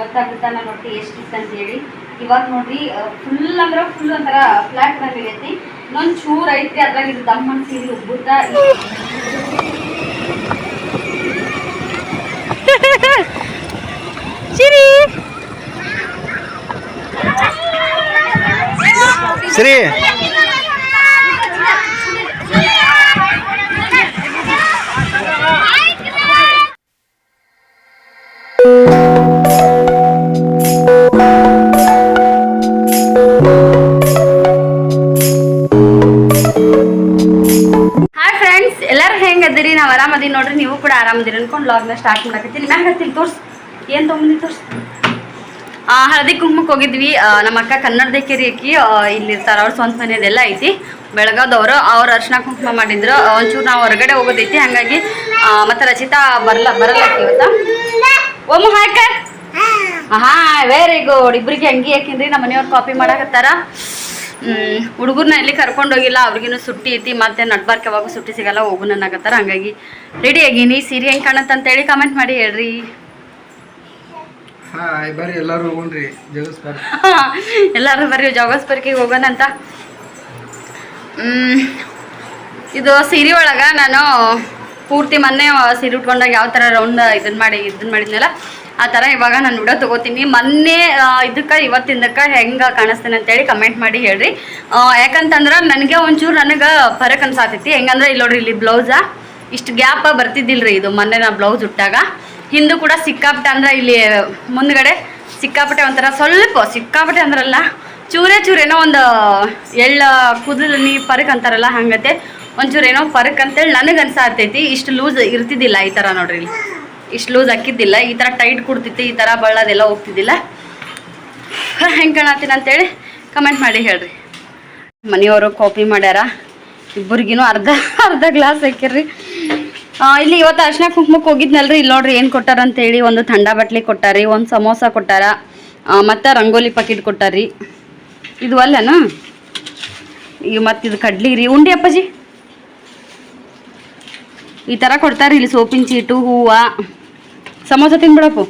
ಗೊತ್ತಾಗುತ್ತಾ ನಾನು ನೋಡಿ ಎಷ್ಟು ಇತ್ತು ಅಂತ ಹೇಳಿ. ಇವಾಗ ನೋಡ್ರಿ ಫುಲ್ ಅಂದ್ರೆ ಫುಲ್ ಒಂಥರ ಫ್ಲಾಟ್ ಬಂದಿರೈತಿ ಇನ್ನೊಂದು ಚೂರ್ ಐತಿ ಅದ್ರಾಗ ಇದು ದಮ್ಮನ್ ಸೀರೆ. ಉಬ್ಬುತ್ತ ಸಿರಿ. ಆರಾಮದಿರಿ ಅನ್ಕೊಂಡು ಲಾಗ್ನ ಸ್ಟಾರ್ಟ್ ಮಾಡಕತ್ತೀನಿ. ಮ್ಯಾಮ್ ಹತ್ತೀನಿ ತೋರ್ಸ್. ಏನು ತೊಗೊಂಬಂದಿ ತೋರ್ಸ್? ಆ, ಹಳದಿ ಕುಂಕುಮಕ್ಕೆ ಹೋಗಿದ್ವಿ. ನಮ್ಮ ಅಕ್ಕ ಕನ್ನಡದೇಕೇರಿ ಅಕ್ಕಿ ಆ, ಇಲ್ಲಿ ಇರ್ತಾರೆ ಅವ್ರ ಸ್ವಂತ ಮನೆಯದೆಲ್ಲ ಐತಿ. ಬೆಳಗಾದವರು ಅವ್ರು ಅರ್ಶಿನ ಕುಂಕುಮ ಮಾಡಿದ್ರು. ಒಂಚೂರು ನಾವು ಹೊರಗಡೆ ಹೋಗೋದೈತಿ. ಹಾಗಾಗಿ ಮತ್ತೆ ರಚಿತಾ ಬರಲ್ಲ ಬರಲ್ಲ ಇವತ್ತು. ಓಮ ಹಾಕ ಹಾ. ವೆರಿ ಗುಡ್ ಇಬ್ರಿಗೆ ಅಂಗಿ ಹಾಕಿನ್ರಿ. ನಮ್ಮ ಮನೆಯವ್ರು ಕಾಪಿ ಮಾಡಕತ್ತಾರ. ಹುಡುಗರ್ನ ಎಲ್ಲಿ ಕರ್ಕೊಂಡು ಹೋಗಿಲ್ಲ ಅವ್ರಿಗಿನ್ನೂ ಸುಟ್ಟಿ ಐತಿ ಮತ್ತೆ ನಡ್ಬಾರ್ಕ್ ಯಾವಾಗ ಸುಟ್ಟಿ ಸಿಗಲ್ಲ ಹೋಗುನ ಅನ್ನಕತ್ತಾರ. ಹಂಗಾಗಿ ರೆಡಿ ಆಗಿನಿ. ಸೀರೆ ಹೆಂಗೆ ಕಾಣುತ್ತೆ ಅಂತೇಳಿ ಕಮೆಂಟ್ ಮಾಡಿ ಹೇಳ್ರಿ. ಎಲ್ಲಾರು ಬರ್ರಿ ಎಲ್ಲರೂ ಹೋಗೋಣ್ರಿ. ಜಗಸ್ಕರ್ ಎಲ್ಲರೂ ಬರ್ರಿ ಜೋಗಸ್ಪರ್ಕಿಗೆ ಹೋಗೋಣ ಅಂತ. ಇದು ಸೀರೆ ಒಳಗೆ ನಾನು ಪೂರ್ತಿ ಮೊನ್ನೆ ಸೀರೆ ಉಟ್ಕೊಂಡಾಗ ಯಾವ ಥರ ರೌಂಡ್ ಇದನ್ ಮಾಡಿ ಇದನ್ನ ಮಾಡಿದ್ನಲ್ಲ ಆ ಥರ ಇವಾಗ ನಾನು ವಿಡಿಯೋ ತೊಗೋತೀನಿ. ಮೊನ್ನೆ ಇದಕ್ಕೆ, ಇವತ್ತಿಂದಕ್ಕೆ ಹೆಂಗೆ ಕಾಣಿಸ್ತೀನಿ ಅಂತೇಳಿ ಕಮೆಂಟ್ ಮಾಡಿ ಹೇಳ್ರಿ. ಯಾಕಂತಂದ್ರೆ ನನಗೆ ಒಂಚೂರು ನನಗೆ ಫರಕ್ ಅನ್ಸಾತೈತಿ. ಹೆಂಗಂದ್ರೆ ಇಲ್ಲಿ ನೋಡ್ರಿ, ಇಲ್ಲಿ ಬ್ಲೌಸಾ ಇಷ್ಟು ಗ್ಯಾಪ್ ಬರ್ತಿದ್ದಿಲ್ರಿ ಇದು ಮೊನ್ನೆ ನಾ ಬ್ಲೌಸ್ ಉಟ್ಟಾಗ. ಹಿಂದೂ ಕೂಡ ಸಿಕ್ಕಾಪಟ್ಟೆ ಅಂದ್ರೆ ಇಲ್ಲಿ ಮುಂದ್ಗಡೆ ಸಿಕ್ಕಾಪಟ್ಟೆ ಒಂಥರ ಸ್ವಲ್ಪ ಸಿಕ್ಕಾಪಟ್ಟೆ ಅಂದ್ರಲ್ಲ, ಚೂರೇ ಚೂರೇನೋ ಒಂದು, ಎಳ್ಳ ಕುದಲ್ ನೀ ಪರಕ್ ಅಂತಾರಲ್ಲ ಹಂಗತೆ ಒಂಚೂರೇನೋ ಪರಕ್ ಅಂತೇಳಿ ನನಗೆ ಅನ್ಸಾತೈತಿ. ಇಷ್ಟು ಲೂಸ್ ಇರ್ತಿದ್ದಿಲ್ಲ ಈ ಥರ ನೋಡ್ರಿ ಇಲ್ಲಿ. ಇಷ್ಟು ಲೂಸ್ ಹಾಕಿದ್ದಿಲ್ಲ, ಈ ಥರ ಟೈಟ್ ಕೊಡ್ತಿತ್ತು, ಈ ಥರ ಬಳ್ಳದೆಲ್ಲ ಹೋಗ್ತಿದ್ದಿಲ್ಲ. ಹೆಂಗೆ ಕಾಣತ್ತೀನಿ ಅಂತೇಳಿ ಕಮೆಂಟ್ ಮಾಡಿ ಹೇಳ್ರಿ. ಮನೆಯವರು ಕಾಪಿ ಮಾಡ್ಯಾರ, ಇಬ್ಬರಿಗಿನೂ ಅರ್ಧ ಅರ್ಧ ಗ್ಲಾಸ್ ಹಾಕಿರ್ರಿ ಇಲ್ಲಿ ಇವತ್ತು ಅರ್ಶಿನ ಕುಂಕುಮಕ್ಕೆ ಹೋಗಿದ್ನಲ್ರಿ ಇಲ್ಲಿ ನೋಡ್ರಿ ಏನು ಕೊಟ್ಟಾರ ಅಂತೇಳಿ, ಒಂದು ಥಂಡ ಬಟ್ಲಿ ಕೊಟ್ಟಾರಿ, ಒಂದು ಸಮೋಸ ಕೊಟ್ಟಾರ ಮತ್ತು ರಂಗೋಲಿ ಪಾಕಿಟ್ ಕೊಟ್ಟಾರಿ. ಇದು ಅಲ್ಲನ? ಈಗ ಮತ್ತು ಇದು ಕಡ್ಲಿ ರೀ, ಉಂಡಿ ಅಪ್ಪಾಜಿ? ಈ ಥರ ಕೊಡ್ತಾರೆ ಇಲ್ಲಿ ಸೋಪಿನ ಚೀಟು, ಹೂವು. ಸಮೋಸ ತಿನ್ಬಿಡಪ್ಪು.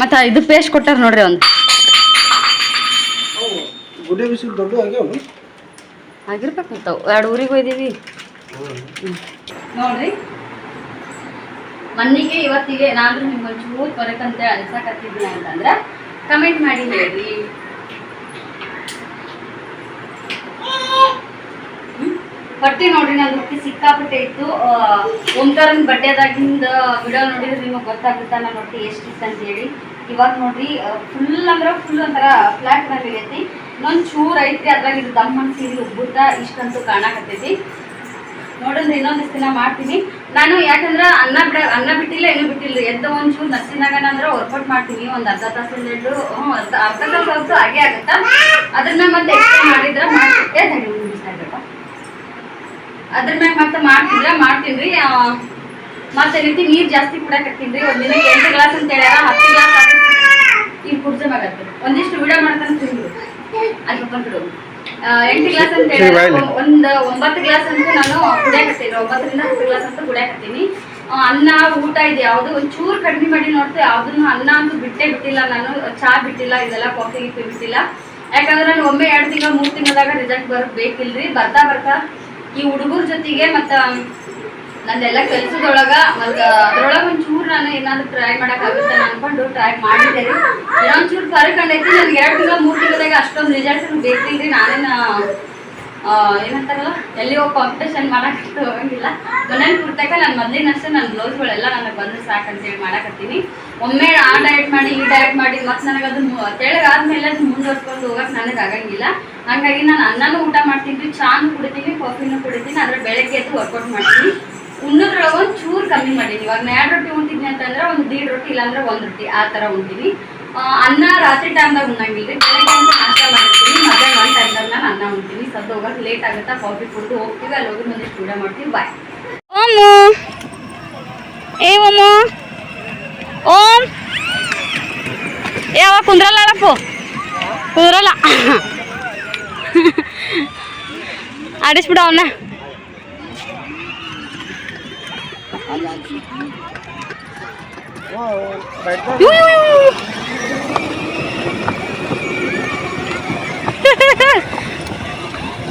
ಮತ್ತು ಇದು ಪೇಸ್ಟ್ ಕೊಟ್ಟಾರ ನೋಡ್ರಿ ಒಂದು ಎರಡು ಊರಿಗೆ ಹೋಯ್ದೀವಿ ನೋಡ್ರಿ. ಮನ್ನಿಗೆ ಇವತ್ತಿಗೆ ನಾನು ನಿಮ್ಗೆ ಒಂಚೂರು ತೊರೆಕಂತೆ ಅನ್ಸಕತ್ತಿದ್ದೀನಿ ಅಂತಂದ್ರೆ ಕಮೆಂಟ್ ಮಾಡಿ ಹೇಳ್ರಿ. ಬಟ್ಟೆ ನೋಡ್ರಿ ನಾನು ರೊಟ್ಟಿ ಸಿಕ್ಕಾಪಟ್ಟೆ ಇತ್ತು. ಆ, ಓಂಕಾರನ್ ಬಡ್ಡೆದಾಗಿಂದ ವಿಡಿಯೋ ನೋಡಿದ್ರೆ ನಿಮಗೆ ಗೊತ್ತಾಗುತ್ತಾ ನನ್ನ ರೊಟ್ಟಿ ಎಷ್ಟು ಇತ್ತು ಅಂತ ಹೇಳಿ. ಇವಾಗ ನೋಡ್ರಿ ಫುಲ್ ಅಂದ್ರೆ ಫುಲ್ ಒಂಥರ ಫ್ಲಾಟ್ ಬಂದಿರೈತಿ ಇನ್ನೊಂದು ಚೂರ್ ಐತಿ ಅದ್ರಾಗ ಇದು ದಮ್ಮನ್ ಸೀರೆ ಉಬ್ಬುತ್ತಾ ಇಷ್ಟಂತೂ ಕಾಣಕತ್ತೈತಿ. ನೋಡಿದ್ರೆ ಇನ್ನೊಂದಿಷ್ಟು ದಿನ ಮಾಡ್ತೀನಿ. ನಾನು ಯಾಕಂದ್ರೆ ಅನ್ನ ಬಿಡ ಅನ್ನ ಬಿಟ್ಟಿಲ್ಲ ಏನು ಬಿಟ್ಟಿಲ್ಲ. ಎದ್ದ ಒಂಚೂರು ನಸಿನಾಗ ಅಂದ್ರೆ ವರ್ಕೌಟ್ ಮಾಡ್ತೀನಿ. ಒಂದು ಅರ್ಧ ತಾಸು ಎರಡು ಹ್ಞೂ ಅರ್ಧ ತಾಸು ಹಾಗೆ ಆಗುತ್ತಾ? ಅದನ್ನ ಮತ್ತೆ ಎಕ್ಸ್ಪ್ಲೇನ್ ಮಾಡಿದ್ರೆ ಮಾಡಿ ಅದ್ರ ಮ್ಯಾಗ ಮತ್ತೆ ಮಾಡ್ತಿದ್ರ ಮಾಡ್ತೀನಿ ಮತ್ತೆ ರೀತಿ ನೀರು ಜಾಸ್ತಿ ಕುಡಕತ್ತೀನಿ ರೀ ಒಂದಿನ ಎಂಟು ಗ್ಲಾಸ್ ಅಂತ ಹೇಳ್ಯಾರ ಹತ್ತು ಗ್ಲಾಸ್ ಈಗ ಕುಡ್ಸಮ್ ಒಂದಿಷ್ಟು ವಿಡಿಯೋ ಮಾಡ್ತಾನೆ ತಿಂದ್ರು ಅಲ್ಲಿ ಬಂದ್ರು ಎಂಟು ಗ್ಲಾಸ್ ಅಂತ ಹೇಳಿ. ಒಂದು ಒಂಬತ್ತು ಗ್ಲಾಸ್ ಅಂತ ನಾನು ಕುಡಿಯಾಕತ್ತೀನಿ ಒಂಬತ್ತರಿಂದ ಹತ್ತು ಗ್ಲಾಸ್ ಅಂತ ಕುಡಿಯಾಕತ್ತೀನಿ ಅನ್ನ ಊಟ ಇದೆ ಯಾವುದು ಒಂಚೂರು ಕಡಿಮೆ ಮಾಡಿ ನೋಡ್ತೆ ಯಾವ್ದನ್ನು ಅನ್ನ ಅಂತೂ ಬಿಟ್ಟೇ ಬಿಟ್ಟಿಲ್ಲ ನಾನು. ಚಾ ಬಿಟ್ಟಿಲ್ಲ ಇದೆಲ್ಲ ಕಾಫಿ ಗೀಫಿ ಬಿಟ್ಟಿಲ್ಲ. ಯಾಕಂದ್ರೆ ನಾನು ಒಮ್ಮೆ ಎರಡು ತಿಂಗಳ ಮೂರು ತಿಂಗಳದಾಗ ರಿಸಲ್ಟ್ ಬರೋದು ಬೇಕಿಲ್ರಿ. ಬರ್ತಾ ಬರ್ತಾ ಈ ಹುಡುಗರ ಜೊತೆಗೆ ಮತ್ತು ನಂದೆಲ್ಲ ಕೆಲಸದೊಳಗ ಮತ್ತು ಅದ್ರೊಳಗ ಒಂಚೂರು ನಾನು ಏನಾದ್ರು ಟ್ರೈ ಮಾಡೋಕ್ಕಾಗುತ್ತೆ ಅನ್ಕೊಂಡು ಟ್ರೈ ಮಾಡಿದ್ದೆ ರೀ. ಇನ್ನೊಂಚೂರು ಫರಕ್ ಕಂಡೈತಿ ನನಗೆ ಎರಡು ತಿಂಗಳು ಮೂರು ತಿಂಗಳದಾಗ ಅಷ್ಟೊಂದು ರಿಸಲ್ಟ್ ಬೇಕಿಲ್ರಿ ನಾನೇನು ಆ, ಏನಂತಾರಲ್ಲ ಹೋಗಿ ಕಾಂಪಿಟೇಷನ್ ಮಾಡಕ್ಕೆ ಹೋಗಂಗಿಲ್ಲ. ಮನೇಲಿ ಕುರ್ತಾಕ ನಾನು ಮೊದಲಿನಷ್ಟೇ ನನ್ನ ಬ್ಲೌಸ್ಗಳೆಲ್ಲ ನನಗೆ ಬಂದು ಸಾಕು ಅಂತೇಳಿ ಮಾಡಕತ್ತೀನಿ. ಒಮ್ಮೆ ಆ ಡಯಟ್ ಮಾಡಿ ಈ ಡಯಟ್ ಮಾಡಿ ಮತ್ತೆ ನನಗೆ ಅದು ತೆಳಗಾದ್ಮೇಲೆ ಅದು ಮುಂದುವರ್ಸ್ಕೊಂಡು ಹೋಗಕ್ಕೆ ನನಗೆ ಆಗಂಗಿಲ್ಲ. ಹಾಗಾಗಿ ನಾನು ಅನ್ನನೂ ಊಟ ಮಾಡ್ತೀನಿ ಚಾನು ಕುಡಿತೀನಿ ಕಾಫಿನೂ ಕುಡಿತೀನಿ ಅದ್ರ ಬೆಳಗ್ಗೆ ಎದ್ದು ವರ್ಕೌಟ್ ಮಾಡ್ತೀನಿ ಉಣ್ಣೋದ್ರೊಳಗೆ ಒಂದು ಚೂರು ಕಮ್ಮಿ ಮಾಡೀನಿ. ಇವಾಗ ಎರಡು ರೊಟ್ಟಿ ಉಣ್ತಿದ್ನಿ ಅಂತಂದ್ರೆ ಒಂದು ದೀಡ್ ರೊಟ್ಟಿ ಇಲ್ಲಾಂದ್ರೆ ಒಂದು ರೊಟ್ಟಿ ಆ ಥರ ಉಣ್ತೀನಿ. ಅನ್ನ ರಾತ್ರಿ ಟೈಮ್ದಾಗ ಉಣ್ಣಂಗಿಲ್ಲ ರೀ ಬೆಳಗ್ಗೆ ಅಂತ ನಾಷ್ಟ ಮಾಡ್ತೀನಿ ಮಧ್ಯಾಹ್ನ ಒಂದು ಟೈಮ್ದಾಗ ನಾನು ಅನ್ನ ಉಣ್ತೀನಿ. ಸದ್ದು ಹೋಗೋಕೆ ಲೇಟ್ ಆಗುತ್ತಾ ಕಾಫಿ ಕುಡಿದು ಹೋಗ್ತೀವಿ. ಅಲ್ಲಿ ಹೋಗಿ ಒಂದಿಷ್ಟು ಊಟ ಮಾಡ್ತೀವಿ. ಬಾಯ್ ಏ ಓಂ. ಯಾವ ಕುಂದ್ರಲ್ಲ ಅಡಪ್ಪು ಕುಂದ್ರಲ್ಲ. അടിച്ചുപിടാ ഒന്ന്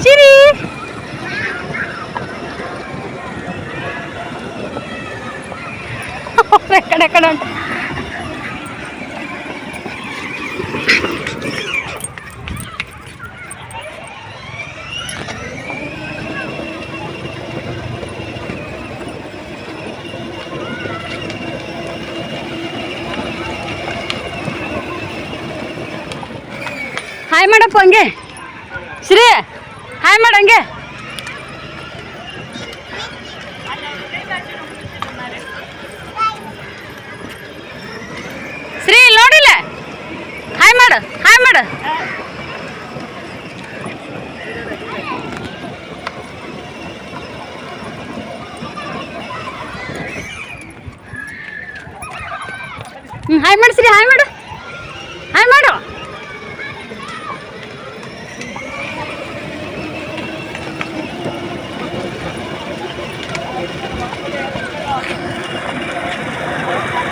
ശരി എക്കടക്കടുണ്ട് ಹ್ಞೂ ಹಾಯ್ ಮಾಡಿಸ್ರಿ ಹಾಯ್ ಮಾಡು. ಹಾಯ್ ಮಾಡು.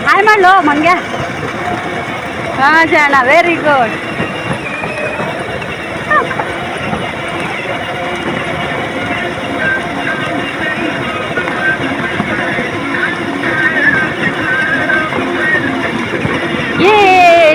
ಹಾಯ್ ಮಾಡ್ಲು ಮಂಗೆ ಹಾಂ ಜಾಣ ವೆರಿ ಗುಡ್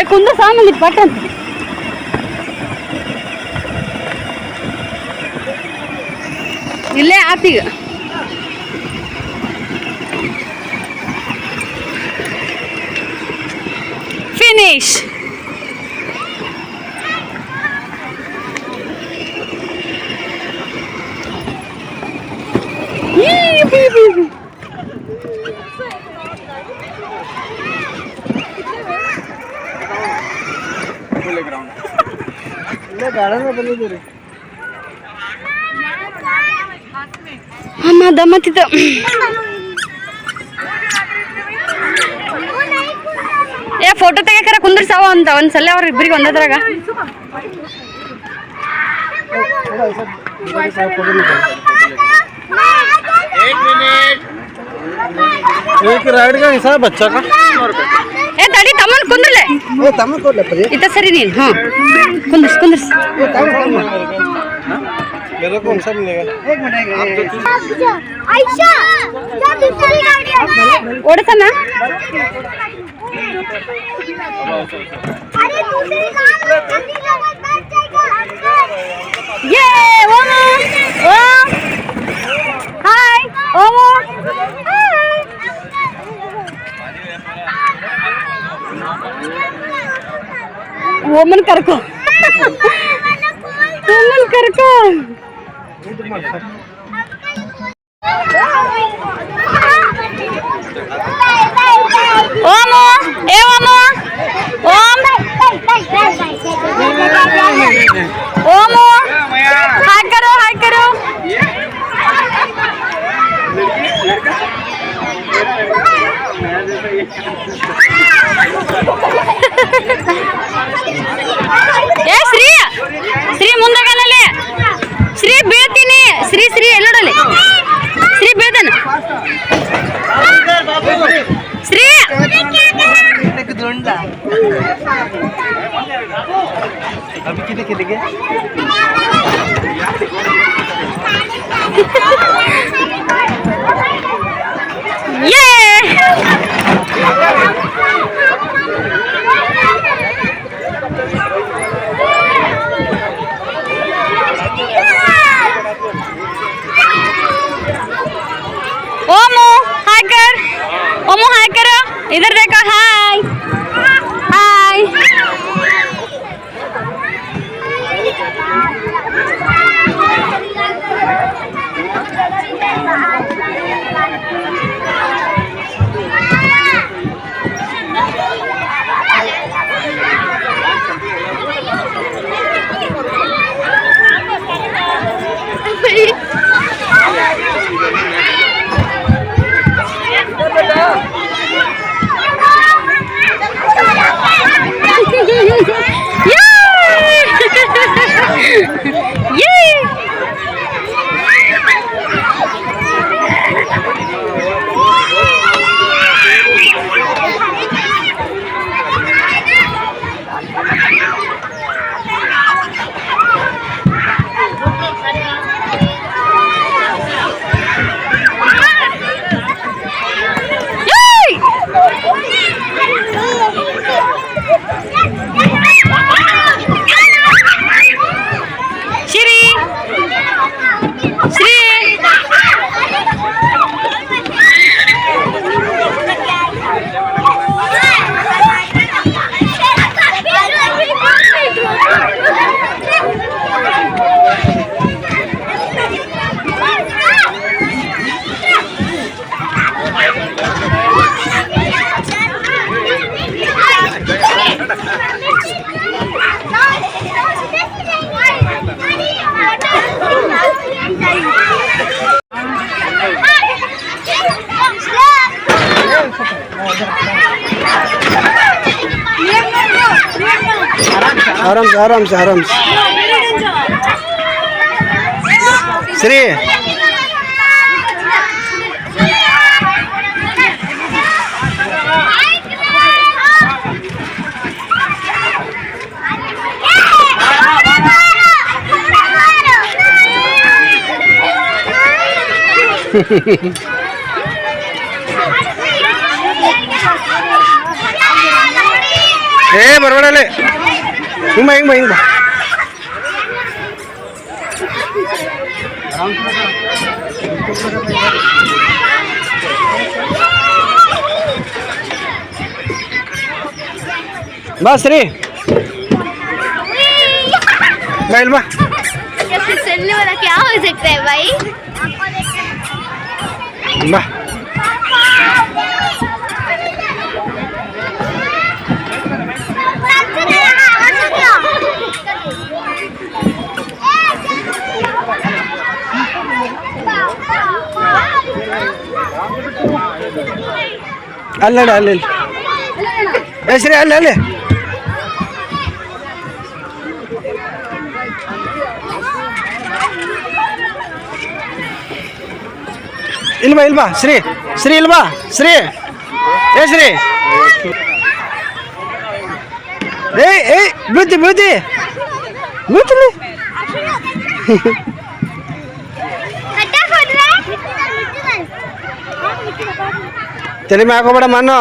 ಏ ಕುಂದು ಸಾಮಲ್ಲಿ ಪಟ್ ಅಂತ ಇಲ್ಲೇ ಆತೀಗ ಫಿನಿಶ್ ಬಂದಿದ್ದೀರಿ ಅಮ್ಮ ದಮ್ಮತ್ತಿದ್ದ ಏ ಫೋಟೋ ತೆಗಿಯಕರ ಕುಂದ್ರಸಾವ ಅಂತ ಒಂದ್ಸಲ ಅವ್ರ ಇಬ್ಬರಿಗೆ ಒಂದದ್ರಾಗ एक राइड का हिसाब बच्चा का ಏ ತಡಿ ತಮ್ಮನ್ ಕುಂದ್ರಲೆ वो तम को ले पड़े ಇತ್ತ ಸರಿ ನೀನ್ ಹಾ ಕುಂದ್ರಸ್ ಕುಂದ್ರಸ್ वो तम तम मेरे को कौन सा मिलेगा एक मिनट आयशा क्या दूसरी गाड़ी है ಓಡತನ अरे दूसरी कार में जल्दी जगह बैठ जाएगा ಯೇ ಓಮು ಓಮ್ ಹಾಯ್ ಓಮು ಓಮನ್ ಕರ್ಕೊ ಓಮನ್ ಕರ್ಕೊ ಓಮು ಏ ಓಮು ಓಮ್ ಓಮು ಹಾಯ್ ಕರೋ ಹಾಯ್ ಕರೋ ಏ ಶ್ರೀ! ಶ್ರೀ ಮುಂದಗನಲ್ಲಿ! ಶ್ರೀ ಬೀಳ್ತೀನಿ ಶ್ರೀ ಶ್ರೀ ಎಲ್ಲೋಡಲ್ಲಿ? ಶ್ರೀ ಬೀಳ್ತಾನ ಶ್ರೀ! अभी आराम से आराम से आराम से। Shri. Yung ba, yung ba, yung ba? Ba, Sri? Bail ba? कैसे सुन लो क्या हो सकता है भाई बा ಅಲ್ಲಿ ನಡಿ, ಅಲ್ಲಿ ಶ್ರೀ, ಅಲ್ಲಿ ಅಲ್ಲಿ. ಇಲ್ವಾ ಇಲ್ವಾ? ಶ್ರೀ ಶ್ರೀ, ಇಲ್ವಾ? ಶ್ರೀ. ಏ, ಶ್ರೀ. ಏಯ್ ಏ ಬೀಳ್ತಿ ಬೀಳ್ತಿ. ಬೀಳ್ತೀನಿ. తెలిమి ఆకోబడ మన్నో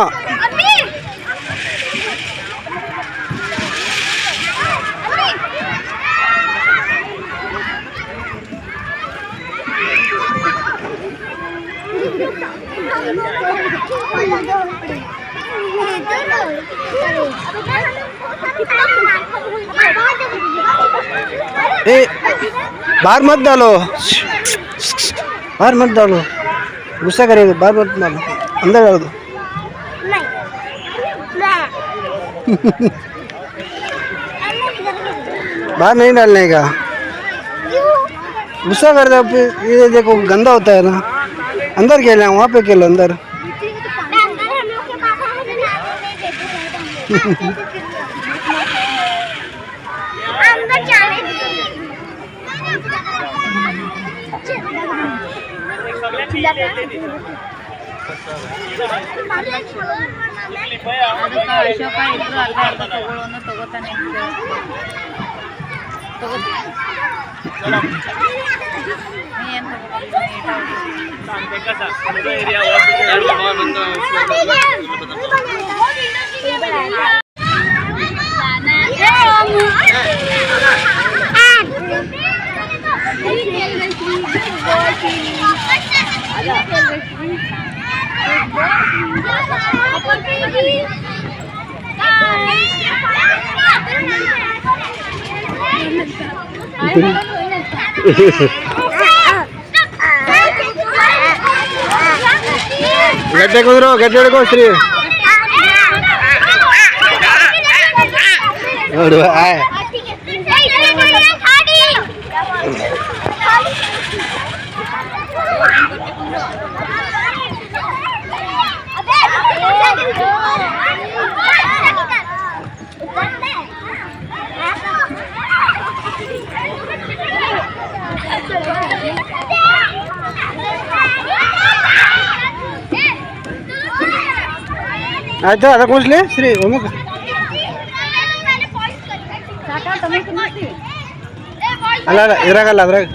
बाहर मत डालो बाहर मत डालो गुस्सा करेगा बाहर मत डालो अंदर डाल दो। बाहर नहीं डालने का। गुस्सा कर दो ये देखो गंदा होता है ना। अंदर खेलना वहाँ पे खेलो अंदर। ಅದಕ್ಕೆ ಅಶೋಕ ಇಬ್ರು ಅರ್ಧ ಅರ್ಧ ತಗೊಳ್ಳೋನು ತಗೋತಾನೆ ಏನು ಗಡ್ಡೆ ಕುಂದ್ರು ಗಡ್ಡೆ ಹಿಡ್ಕೋ ಶ್ರೀ ನೋಡು ಆಯ್ತು ಅದ ಕೂಡ್ಲಿ ಶ್ರೀ ಒಮ್ಮೆ. ಅಲ್ಲ ಅಲ್ಲ, ಇದ್ರಾಗಲ್ಲ, ಅದ್ರಾಗ.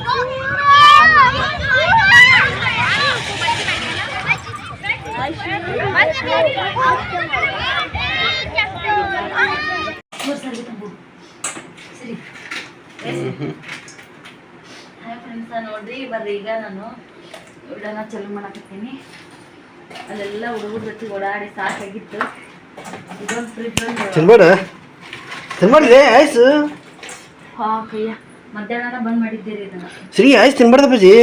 ನೋಡ್ರಿ ಬರ್ರಿ ಈಗ ನಾನು ಉಳ್ಳನ ಚಲೋ ಮಾಡಕತ್ತೀನಿ. ಅಲ್ಲೆಲ್ಲ ಹುಡುಗರ ಜೊತೆ ಓಡಾಡಿ ಸಾಕಾಗಿತ್ತು. ಇದೊಂದು ಫ್ರಿಜ್ ತಿನ್ಬೇಡ. ತಿನ್ಬೇಡ್ರಿ ಐಸ್. ಹಾ ಕೈಯ ಮಧ್ಯಾಹ್ನ ಬಂದ್ ಮಾಡಿದ್ದೀರಿ ಇದನ್ನ. ಶ್ರೀ ಐಸ್ ತಿನ್ಬಾರ್ದಪ್ಪ ಬಜಿ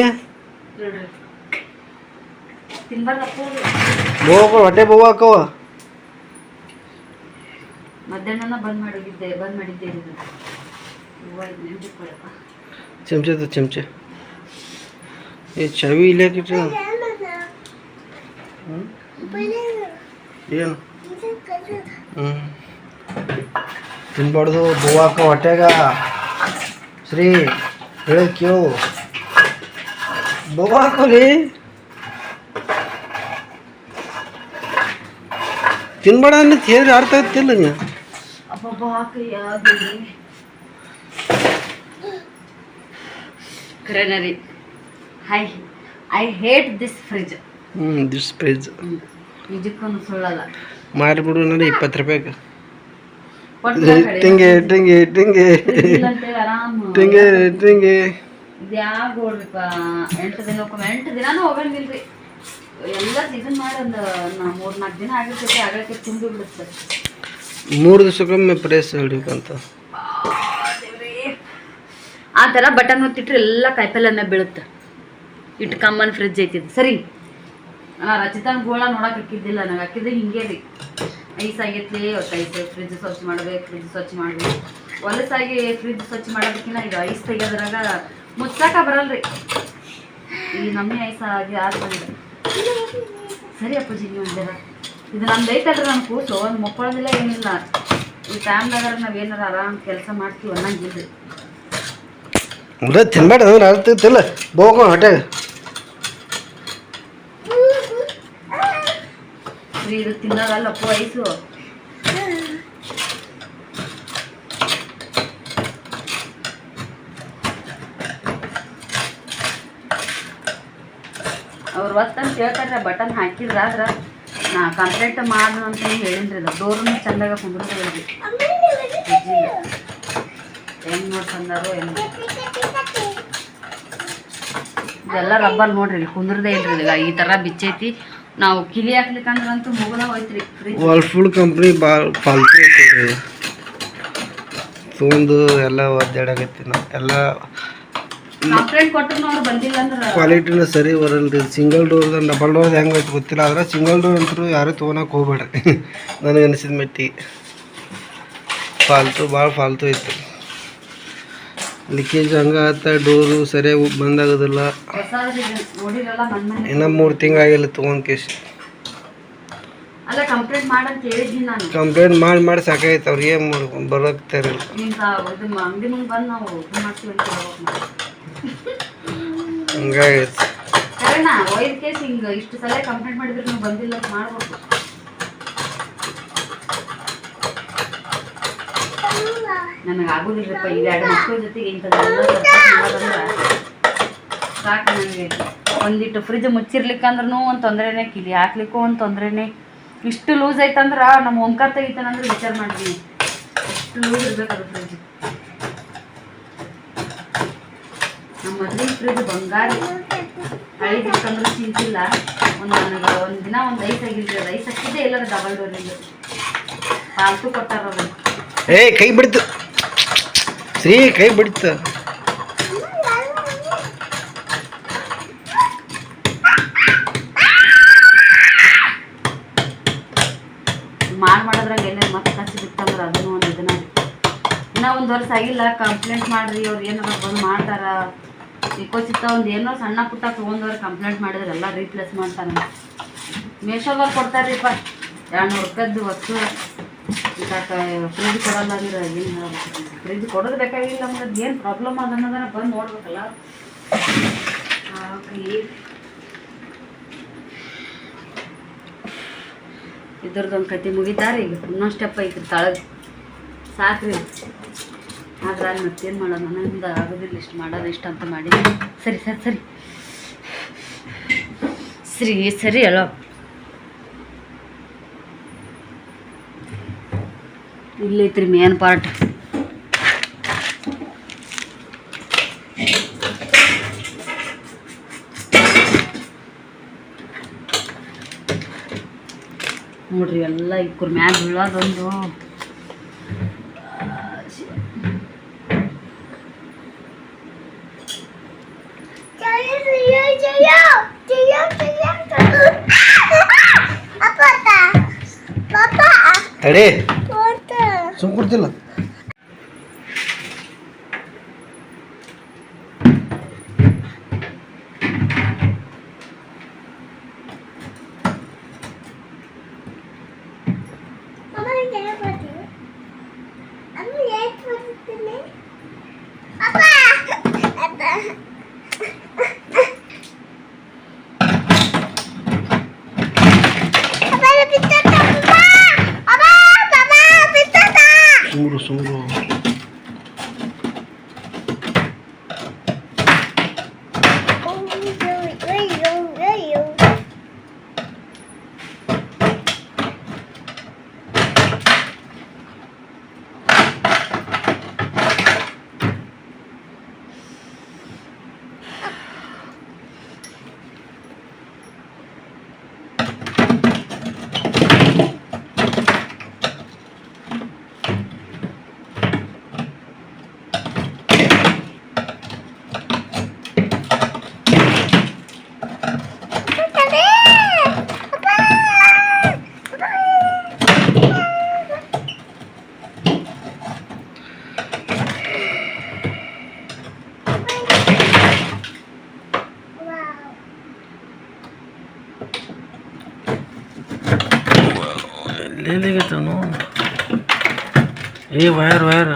ತಿನ್ಬಾರ್ದಪ್ಪ. ಬೋವ ಹೊಟ್ಟೆ ಬೋವ ಹಾಕವ ಮಧ್ಯಾಹ್ನ ಬಂದ್ ಮಾಡಿದ್ದೆ ಬಂದ್ ಮಾಡಿದ್ದೀರಿ ಇದನ್ನ. ಚಮಚ ಚಮಚ. ಏ ಚವಿ ಇಲ್ಲ ಏನು ಹ್ಞೂ ತಿನ್ಬಾರ್ದು ಬೋವಾಕ ಹೊಟ್ಯಾಗ ಶ್ರೀ ಹೇಳಿ ಕೇಳು ಬೋವಾ ಹಾಕೋರಿ ತಿನ್ಬೇಡ ಅಂತ ಹೇಳಿ ಅರ್ಥ ಆಗ್ತಿಲ್ಲ ನೀ ಖರೇನರಿ high I hate this fridge hmm this price ನಿಜಕ್ಕೂ ಸುಳ್ಳಲ್ಲ. ಮಾರಿಬಿಡು ನೋಡಿ ಇಪ್ಪತ್ತು ರೂಪಾಯಿಗೆ ಟಿಂಗೆ ಟಿಂಗೆ ಟಿಂಗೆ ಟಿಂಗೆ ಟಿಂಗೆ ಗೋಡ್ರಿಪ್ಪ ಎಂಟು ದಿನ ಎಂಟು ದಿನಾನು ಹೋಗಂಗಿಲ್ರಿ. ಎಲ್ಲ ಇದನ್ನ ಮಾಡಿ ಒಂದು ನಾ ಮೂರ್ ನಾಲ್ಕು ದಿನ ಆಗಿರ್ತೈತಿ ಆಗಕ್ಕೆ ತುಂಬಿ ಬಿಡುತ್ತೆ ಮೂರು ದಿವಸಕ್ಕೊಮ್ಮೆ ಪ್ರೈಸ್ ಹಿಡಿಬೇಕಂತ ಆ ಥರ ಬಟನ್ ಒತ್ತಿಟ್ರೆ ಎಲ್ಲ ಕಾಯಿಪಲ್ಲೆನ ಬೀಳುತ್ತೆ. ಇಟ್ಟು ಕಮ್ಮನ್ ಫ್ರಿಜ್ ಐತಿ ಸರಿ. ನಾ ರಚಿತನ ಗೋಳ ನೋಡಕ್ ಹಾಕಿದ್ದಿಲ್ಲ ನಂಗೆ ಹಾಕಿದ್ರೆ ಹಿಂಗೆ ರೀ. ಐಸ್ ಆಗೈತಿ ಒಟ್ಟು ಐಸ್ ಫ್ರಿಜ್ ಸ್ವಚ್ಛ ಮಾಡ್ಬೇಕು ಫ್ರಿಜ್ ಸ್ವಚ್ಛ ಮಾಡ್ಬೇಕು. ಹೊಲಸಾಗಿ ಫ್ರಿಜ್ ಸ್ವಚ್ಛ ಮಾಡೋದಕ್ಕಿಂತ ಇದು ಐಸ್ ತೆಗಿಯೋದ್ರಾಗ ಮುಚ್ಚಾಕ ಬರಲ್ರಿ. ಈ ನಮ್ಮನೆ ಐಸ್ ಆಗಿ ಆದ್ಮೇಲೆ. ಸರಿ ಅಪ್ಪಾಜಿ, ನೀವು ಇದು ನಮ್ದು ಐತಲ್ರಿ ನಮ್ಮ ಕೂಸು ಒಂದು ಮಕ್ಕಳದಿಲ್ಲ ಏನಿಲ್ಲ. ಈ ಟೈಮ್ದಾಗ ನಾವು ಏನಾರ ಆರಾಮ್ ಕೆಲಸ ಮಾಡ್ತೀವಿ ಅನ್ನಂಗಿಲ್ರಿ. ತಿನ್ಬೇಡ ಅಂದ್ರೆ ಅರ್ತಿಲ್ಲ ಬೋಗ ಫ್ರೀ ಇದು ತಿನ್ನೋದಲ್ಲಪ್ಪ ಐಸು ಅವ್ರು ಒತ್ತಂತ ಹೇಳ್ತಾರೆ ಬಟನ್ ಹಾಕಿದ್ರ ಆದ್ರ ನಾ ಕಂಪ್ಲೇಂಟ್ ಮಾಡು ಅಂತ ಹೇಳಿದ್ರಿ ಅದು. ಡೋರ್ನು ಚಂದಾಗ ಕುಂದ್ರಿ ಹೆಂಗ್ ನೋಡ್ಕೊಂಡಾರೋ ಹೆಂಗ್ ಇದೆಲ್ಲ ರಬ್ಬರ್ ನೋಡ್ರಿ, ಇಲ್ಲಿ ಕುಂದ್ರದೇ ಇಲ್ರಿ ಈಗ ಈ ತರ ಬಿಚ್ಚೈತಿ. ನಾವು ಕಿಲಿ ಹಾಕ್ಲಿಕ್ಕಂದ್ರಂತೂ ಮುಗದ ಹೋಯ್ತ್ರಿ. ವರ್ಲ್ಫುಲ್ ಕಂಪ್ನಿ ಭಾಳ ಫಾಲ್ತು ತೊಗೊಂಡು ಎಲ್ಲ ಒದ್ದಾಡಕತ್ತಿ ನಾವು. ಎಲ್ಲ ಕಂಪ್ಲೇಂಟ್ ಕೊಟ್ಟರು ಅವ್ರು ಬಂದಿಲ್ಲ ಅಂದ್ರ ಕ್ವಾಲಿಟಿನ ಸರಿ ಬರಲ್ರಿ. ಸಿಂಗಲ್ ಡೋರ್ ಡಬಲ್ ಡೋರ್ ಹೆಂಗೆ ಐತೆ ಗೊತ್ತಿಲ್ಲ. ಆದ್ರೆ ಸಿಂಗಲ್ ಡೋರ್ ಅಂತೂ ಯಾರು ತೊಗೊಳಕ್ಕೆ ಹೋಗ್ಬೇಡ್ರಿ. ನನಗೆ ಅನಿಸಿದ ಮೆಟ್ಟಿ ಫಾಲ್ತು ಭಾಳ ಫಾಲ್ತು ಐತಿ. ಲೀಕೇಜ್ ಹಂಗೆ ಆತ ಡೋರು ಸರಿಯಾಗಿ ಬಂದಾಗೋದಿಲ್ಲ ಇನ್ನೂ ಮೂರು ತಿಂಗಳಾಗಿಲ್ಲ ತೊಗೊಂಡು ಕೇಸ್ ಕಂಪ್ಲೇಂಟ್ ಮಾಡಿ ಮಾಡಿ ಸಾಕಾಯ್ತು ಅವ್ರು ಏನು ಮಾಡ್ಕೊಂಡು ಹಂಗಾಗಿತ್ತು ನಾವು. ಹಂಗಾಗೈತೆ. ಇಷ್ಟು ಸಲ ಕಂಪ್ಲೇಂಟ್ ಮಾಡಿದ್ರೆ ನೀವು ಬಂದಿಲ್ಲ ಮಾಡ್ಬೋದು. ಮಾಡ್ಬೇಕು ನನಗೆ ಆಗೋದಿಲ್ಲಪ್ಪ ಈಗ ಎರಡು ಮಕ್ಕಳ ಜೊತೆಗೆ ಇಂಥದ್ದೆಲ್ಲ ಸಾಕು ನನಗೆ. ಒಂದಿಟ್ಟು ಫ್ರಿಜ್ ಮುಚ್ಚಿರ್ಲಿಕ್ಕಂದ್ರೂ ಒಂದು ತೊಂದರೆನೇ ಕಿಲಿ ಹಾಕ್ಲಿಕ್ಕೂ ಒಂದು ತೊಂದರೆನೇ. ಇಷ್ಟು ಲೂಸ್ ಐತಂದ್ರೆ ನಮ್ಮ ಓಂಕಾರ ತೆಗಿತಾನಂದ್ರೆ ವಿಚಾರ ಮಾಡ್ತೀನಿ. ಇಷ್ಟು ಲೂಸ್ ಇರಬೇಕು ಫ್ರಿಜ್ ನಮ್ಮ ಮದ್ವೆ ಫ್ರಿಜ್ ಬಂಗಾರ. ಹಳಿದಿತ್ತಂದ್ರೆ ಚಿಂತಿಲ್ಲ ಒಂದು ನನಗೆ ಒಂದು ದಿನ ಒಂದು ಐಸ್ ಆಗಿಲ್ಲ ಅದು ಐಸ್ ಹಾಕಿದ್ದೆ ಎಲ್ಲರೂ ಡಬಲ್ ಡೋರ್ ಪಾಲ್ತು ಕೊಟ್ಟಾರ ಏ ಕೈ ಬಿಡ್ತು. ಶ್ರೀ ಕೈ ಬಿಡ್ತು. ಮಾಡಿ ಮಾಡೋದ್ರಾಗ ಎಲ್ಲೇ ಮತ್ತೆ ಕಚ್ಚಿ ಬಿತ್ತಂದ್ರೆ ಅದನ್ನು ಒಂದು ಇದನ್ನ ಇನ್ನೂ ಒಂದು ವರ್ಷ ಆಗಿಲ್ಲ ಕಂಪ್ಲೇಂಟ್ ಮಾಡ್ರಿ, ಅವ್ರು ಏನಾರ ಬಂದು ಮಾಡ್ತಾರ. ಚಿಕ್ಕ ಒಂದು ಏನೋ ಸಣ್ಣ ಪುಟ್ಟ ತೊಗೊಂಡವ್ರು ಕಂಪ್ಲೇಂಟ್ ಮಾಡಿದ್ರೆ ಎಲ್ಲ ರೀಪ್ಲೇಸ್ ಮಾಡ್ತಾರೆ. ಮೇಷೋದವ್ರು ಕೊಡ್ತಾರ್ರಿಪ್ಪ ಎರಡು ನೂರು ರೂಪಾಯ್ದು ವಸ್ತು. ಫ್ರಿಜ್ ಕೊಡಲ್ಲ ಅಂದ್ರೆ ಏನು ಹೇಳ್ಬೇಕು ಫ್ರಿಜ್ ಕೊಡೋದು ಬೇಕಾಗಿಲ್ಲ ನಮ್ಗೆ ಏನು ಪ್ರಾಬ್ಲಮ್ ಅದ ಬಂದು ನೋಡ್ಬೇಕಲ್ಲ. ಇದ್ರದ್ದೊಂದು ಕತೆ ಮುಗಿತಾರೆ ಈಗ ಇನ್ನೊಂದು ಸ್ಟೆಪ್ ಐತ್ರಿ ತಳಗ್. ಸಾಕ್ರಿ. ಆದ್ರೆ ಅಲ್ಲಿ ಮತ್ತೇನು ಮಾಡೋದು? ನನ್ನಿಂದ ಆಗೋದಿಲ್ಲ ಇಷ್ಟು, ಮಾಡೋದು ಇಷ್ಟ ಅಂತ ಮಾಡಿ ಸರಿ ಸರಿ ಸರಿ. ಸರಿ ಸರಿ ಅಲ್ಲ ಇಲ್ಲೈತ್ರಿ ಮೇನ್ ಪಾರ್ಟ್ ನೋಡ್ರಿ ಎಲ್ಲ ಇಕ್ಕುರ್ ಮ್ಯಾಗ ಬೀಳೋದೊಂದು ತಡಿ ಸುಮ್ ಕೊಡ್ತಿಲ್ಲ A wire wire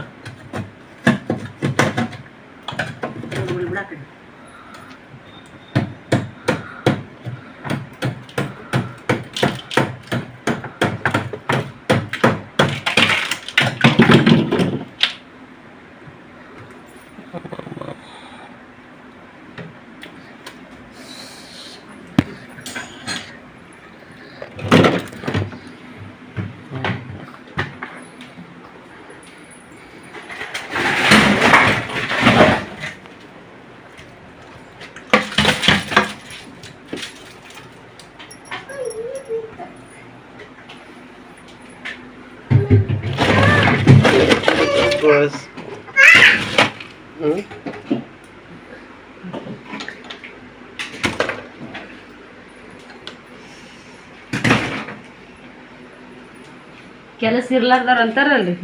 ಕೆಲಸ ಇರ್ಲಾರ್ದಾರ ಅಂತಾರಲ್ರಿ.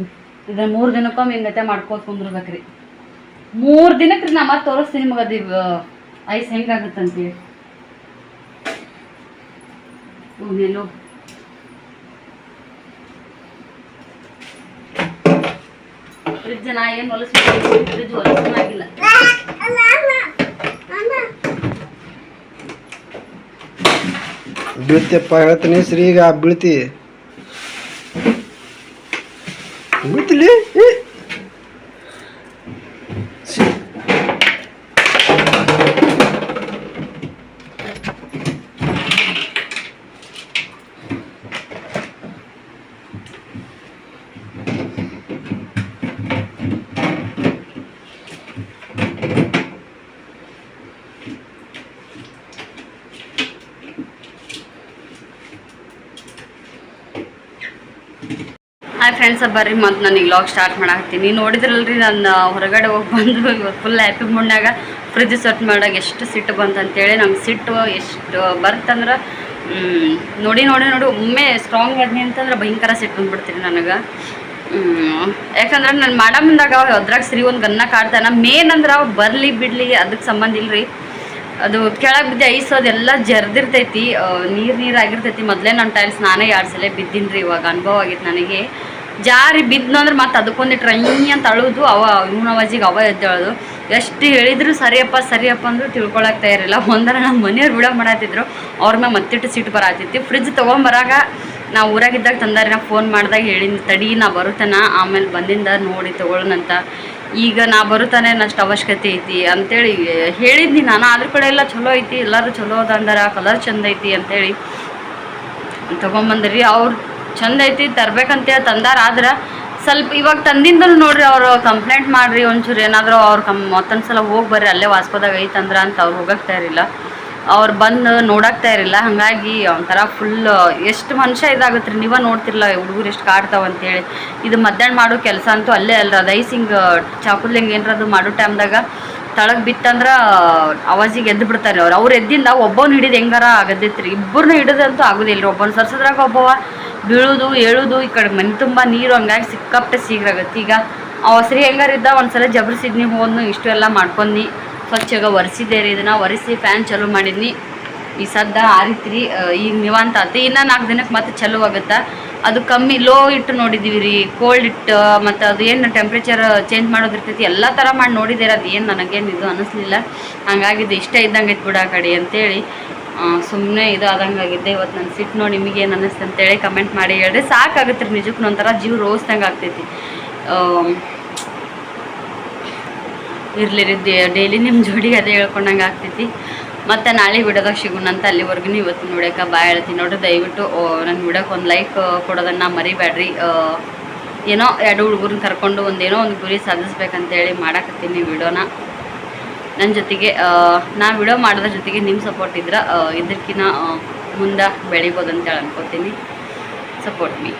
ಇದನ್ನ ಮೂರು ದಿನಕ್ಕೊಮ್ಮೆ ಹಿಂಗತೆ ಮಾಡ್ಕೋತ ಕುಂದ್ರಬೇಕ್ರಿ. ಮೂರು ದಿನಕ್ಕೆ ನಾ ಮತ್ತೆ ತೋರಿಸ್ತೀನಿ ನಿಮಗೆ ಅದು ಐಸ್ ಹೆಂಗಾಗುತ್ತಂತೇಳಿ ಎಲ್ಲೋ ಫ್ರಿಜ್ ನಾ ಏನು ಹೊಲಸ್ಬಿಟ್ಟು ಫ್ರಿಜ್ ಹೊಲಸನಾಗಿಲ್ಲ ಬೀಳ್ತಿಯಪ್ಪ, ಹೇಳ್ತೀನಿ ಈಗ ಬೀಳ್ತಿ ಬೀಳ್ತಿಲಿ ಏ. ಶ್ರೀ. ಹಾಯ್ ಫ್ರೆಂಡ್ಸ್ ಬರ್ರಿ ಮತ್ತು ನಾನು ಈಗ ಲಾಗ್ ಸ್ಟಾರ್ಟ್ ಮಾಡಾಕತ್ತೀನಿ. ನೋಡಿದ್ರಲ್ರಿ ನಾನು ಹೊರಗಡೆ ಹೋಗಿ ಬಂದು ಫುಲ್ ಹ್ಯಾಪಿ ಮೂಡ್ನಾಗ ಫ್ರಿಜ್ ಸೆಟ್ ಮಾಡಾಗ ಎಷ್ಟು ಸಿಟ್ಟು ಬಂತಂತೇಳಿ. ನಂಗೆ ಸಿಟ್ಟು ಎಷ್ಟು ಬರ್ತಂದ್ರೆ ನೋಡಿ ನೋಡಿ ನೋಡಿ, ಒಮ್ಮೆ ಸ್ಟ್ರಾಂಗ್ ಆದ್ನಿ ಅಂತಂದ್ರೆ ಭಯಂಕರ ಸಿಟ್ಟು ಬಂದ್ಬಿಡ್ತೀನಿ ನನಗೆ. ಯಾಕಂದ್ರೆ ನಾನು ಮುಂದಾಗ ಅದ್ರಾಗ ಸರಿ ಒಂದು ಗನ್ನ ಕಾಡ್ತಾನ. ಮೇನ್ ಅಂದ್ರೆ ಅವು ಬರಲಿ, ಬಿಡಲಿ ಅದಕ್ಕೆ ಸಂಬಂಧ ಇಲ್ರಿ. ಅದು ಕೆಳಗೆ ಬಿದ್ದು ಐಸ್ ಅದೆಲ್ಲ ಜರ್ದಿರ್ತೈತಿ ನೀರು ನೀರು ಆಗಿರ್ತೈತಿ. ಮೊದಲೇ ನನ್ನ ಟೈಲ್ಸ್ ನಾನೇ ಎರಡು ಸಲ ಬಿದ್ದೀನಿ ರೀ ಇವಾಗ ಅನುಭವ ಆಗೈತೆ ನನಗೆ. ಜಾರಿ ಬಿದ್ನು ಅಂದ್ರೆ ಮತ್ತೆ ಅದಕ್ಕೊಂದು ಟ್ರೈ ಅಂತ ಅಳುದು, ಅವ ಇವನ ಅವಾಜಿಗೆ ಅವ ಎದ್ದೇಳೋದು. ಎಷ್ಟು ಹೇಳಿದ್ರು ಸರಿಯಪ್ಪ ಸರಿಯಪ್ಪ ಅಂದ್ರು ತಿಳ್ಕೊಳಕ್ ತಯಾರಿಲ್ಲ. ಒಂದರ ನಮ್ಮ ಮನೆಯವ್ರು ಬಿಡ ಮಾಡತ್ತಿದ್ರು ಅವ್ರ ಮ್ಯಾಗ ಮತ್ತಿಟ್ಟು ಸಿಟ್ಟು ಬರತ್ತಿತ್ತು ಫ್ರಿಜ್ ತೊಗೊಂಬರಾಗ ನಾ ಊರಾಗಿದ್ದಾಗ ತಂದಾರಿ ನಾ ಫೋನ್ ಮಾಡಿದಾಗ ಹೇಳಿನ ತಡಿ ನಾ ಬರುತ್ತಾನ, ಆಮೇಲೆ ಬಂದಿಂದ ನೋಡಿ ತೊಗೊಳ್ಳೋಣಂತ ಈಗ ನಾ ಬರುತ್ತಾನೆ ನಷ್ಟು ಅವಶ್ಯಕತೆ ಐತಿ ಅಂತೇಳಿ ಹೇಳಿದ್ನಿ ನಾನು. ಅದ್ರ ಕಡೆ ಎಲ್ಲ ಚಲೋ ಐತಿ, ಎಲ್ಲರೂ ಚಲೋ ಅದ ಅಂದಾರ ಕಲರ್ ಚಂದ ಐತಿ ಅಂತೇಳಿ. ತೊಗೊಂಬಂದ್ರಿ, ಅವ್ರು ಚಂದ ಐತಿ ತರ್ಬೇಕಂತೇಳಿ ತಂದಾರ. ಆದ್ರೆ ಸ್ವಲ್ಪ ಇವಾಗ ತಂದಿಂದಲೂ ನೋಡ್ರಿ ಅವರು ಕಂಪ್ಲೇಂಟ್ ಮಾಡ್ರಿ ಒಂಚೂರು ಏನಾದರೂ ಅವ್ರು ಕಮ್ ಮತ್ತೊಂದು ಸಲ ಹೋಗಿ ಬರ್ರಿ, ಅಲ್ಲೇ ವಾಸ್ಕೋದಾಗ ಐತಂದ್ರ ಅಂತ ಅವ್ರು ಹೋಗಕ್ಕೆ ತಯಾರಿಲ್ಲ. ಅವ್ರು ಬಂದು ನೋಡಕ್ಕೆ ತಯಾರಿಲ್ಲ. ಹಾಗಾಗಿ ಒಂಥರ ಫುಲ್ ಎಷ್ಟು ಮನುಷ್ಯ ಇದಾಗುತ್ತೆ ರೀ ನೀವೇ ನೋಡ್ತಿರಲ್ಲ ಹುಡುಗರು ಎಷ್ಟು ಕಾಡ್ತಾವ ಅಂತೇಳಿ ಇದು ಮಧ್ಯಾಹ್ನ ಮಾಡೋ ಕೆಲಸ ಅಂತೂ ಅಲ್ಲೇ ಅಲ್ಲ ರೈಸ್ ಹಿಂಗೆ ಏನಾರದು ಮಾಡೋ ಟೈಮ್ದಾಗ ತಳಗ್ ಬಿತ್ತಂದ್ರೆ ಅವಾಜಿಗೆ ಎದ್ದು ಬಿಡ್ತಾರೆ ಅವ್ರು. ಅವ್ರು ಎದ್ದಿಂದ ಒಬ್ಬನ ಹಿಡಿದು ಹೆಂಗಾರ ಆಗದೈತ್ರಿ. ಇಬ್ಬರನ್ನ ಹಿಡಿದಂತೂ ಆಗೋದಿಲ್ಲ ರೀ ಒಬ್ಬನ ಸರ್ಸದ್ರಾಗ ಒಬ್ಬವ ಬೀಳುದು, ಏಳುದು, ಈ ಕಡೆ ಮನೆ ತುಂಬ ನೀರು, ಹಂಗಾಗಿ ಸಿಕ್ಕಾಪಟ್ಟೆ ಸೀಗ್ರ ಆಗತ್ತೆ ಈಗ ಆ ಹೊಸರಿ ಹೆಂಗಾರಿದ್ದ ಒಂದ್ಸಲ ಜಬರ್ಸಿದ್ನಿ ಹೋದ್ನು ಇಷ್ಟು ಎಲ್ಲ ಮಾಡ್ಕೊಂಡ್ನಿ. ಸ್ವಚ್ಛಾಗ ಒರೆಸಿದ್ದೆ ರೀ, ಇದನ್ನ ಒರೆಸಿ ಫ್ಯಾನ್ ಚಾಲೂ ಮಾಡಿದ್ನಿ. ಈ ಸದ್ದ ಆರಿತ್ರಿ ರೀ ಈಗ ನಿವಾಂತ ಆತು ಇನ್ನು ನಾಲ್ಕು ದಿನಕ್ಕೆ ಮತ್ತೆ ಚಲೋ ಆಗುತ್ತೆ. ಅದು ಕಮ್ಮಿ ಲೋ ಇಟ್ಟು ನೋಡಿದ್ದೀವಿ ರೀ ಕೋಲ್ಡ್ ಇಟ್ಟು, ಮತ್ತು ಅದು ಏನು ಟೆಂಪ್ರೇಚರ್ ಚೇಂಜ್ ಮಾಡೋದಿರ್ತೈತಿ, ಎಲ್ಲ ಥರ ಮಾಡಿ ನೋಡಿದ್ದೀರ ಅದು ಏನು ನನಗೇನು ಇದು ಅನ್ನಿಸ್ಲಿಲ್ಲ ಹಾಗಾಗಿ ಇದು ಇಷ್ಟ ಇದ್ದಂಗೆ ಐತೆ ಬಿಡ ಕಡೆ ಅಂತೇಳಿ. ಸುಮ್ಮನೆ ಇದು ಆದಂಗೆ ಆಗಿದ್ದೆ ಇವತ್ತು ನನ್ನ ಸಿಟ್ಟು ನೋಡಿ ನಿಮಗೆ ಏನು ಅನ್ನಿಸ್ತು ಅಂತೇಳಿ ಕಮೆಂಟ್ ಮಾಡಿ ಹೇಳ್ರಿ. ಸಾಕಾಗುತ್ತೆ ರೀ ನಿಜಕ್ಕೂ ಒಂಥರ ಜೀವ ರೋಸ್ದಂಗೆ ಆಗ್ತೈತಿ. ಇರಲಿರಿ ಡೈಲಿ ನಿಮ್ಮ ಜೋಡಿ ಅದೇ ಹೇಳ್ಕೊಂಡಂಗೆ ಆಗ್ತೈತಿ. ಮತ್ತು ನಾಳೆ ವಿಡಿಯೋದಾಗ ಸಿಗೋಣ ಅಂತ ಅಲ್ಲಿವರೆಗೂ ಇವತ್ತು ನೋಡ್ಯಾಕೆ ಬಾಯ್ ಹೇಳ್ತೀನಿ. ನೋಡ್ರಿ, ದಯವಿಟ್ಟು ನನ್ನ ವಿಡಿಯೋಕ್ಕೆ ಒಂದು ಲೈಕ್ ಕೊಡೋದನ್ನು ಮರಿಬೇಡ್ರಿ. ಏನೋ ಎರಡು ಹುಡುಗರನ್ನ ಕರ್ಕೊಂಡು ಒಂದೇನೋ ಒಂದು ಗುರಿ ಸಾಧಿಸ್ಬೇಕಂತೇಳಿ ಮಾಡಾಕತ್ತೀನಿ ವಿಡಿಯೋನ. ನನ್ನ ಜೊತೆಗೆ ಆ, ನಾ ವಿಡಿಯೋ ಮಾಡೋದ್ರ ಜೊತೆಗೆ ನಿಮ್ಮ ಸಪೋರ್ಟ್ ಇದ್ರೆ ಇದಕ್ಕಿಂತ ಮುಂದೆ ಬೆಳಿಬೋದು ಅಂತೇಳಿ ಅನ್ಕೋತೀನಿ. Support me